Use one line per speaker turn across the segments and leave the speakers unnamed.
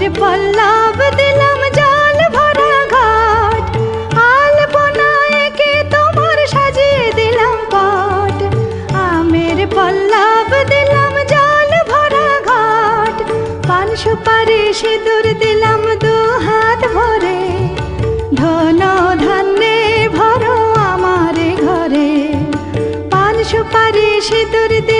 ফুলের পল্লাব দিলাম জল ভরা ঘাট আলপনা একে তোমার সাজিয়ে দিলাম পট আমের পল্লাব দিলাম জল ভরা ঘাট পান সুপারি সিঁদুর দিলাম দু হাত ভরে ধন ধান্যে ভরো আমার ঘরে পান সুপারি সিঁদুর দিলাম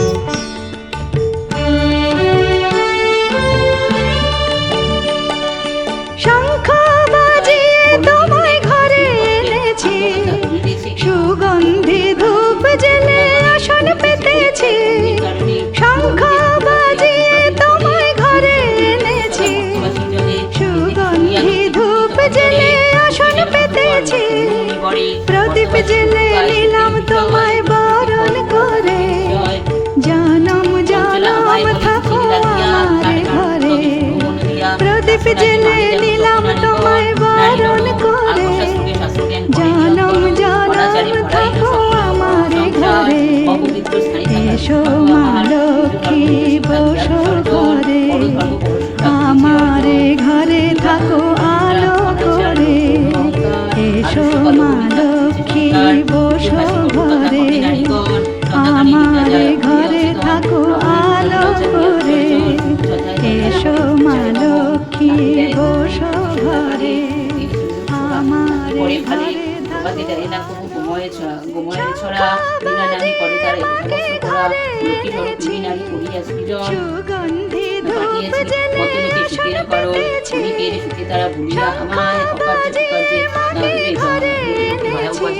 আসন পেতেছি। প্রদীপ জেলে নিলাম তোমায় বরণ করে। জনম জনম থাকো আমার ঘরে। প্রদীপ জেলে নিলাম তোমায় বরণ করে। জনম জনম থাকো আমার ঘরে। এসো মা। আমারে ঘরে থাকো আলো করে। এসো মা লক্ষ্মী বসো ঘরে। আমারে ঘরে
বাকি
থাকো।
জানি কোনো গোময়ে গোময়ে ছড়া বিনা করে তার তুমি পাঠিয়েছি লোকে সুখের করো। তুমি কেড়ে সুখে তারা ভুলিয়া আমায়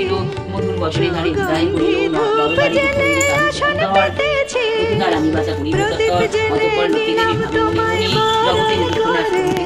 বাজিল মধুর বছরে নারী তাই করিল আমি বাঁচা
করি
অতঃপর লোকে দেবে ভাবি দুঃখ নাশ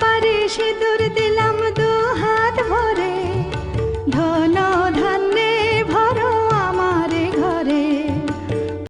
পান দূর দিলাম দু হাত ভরে ধন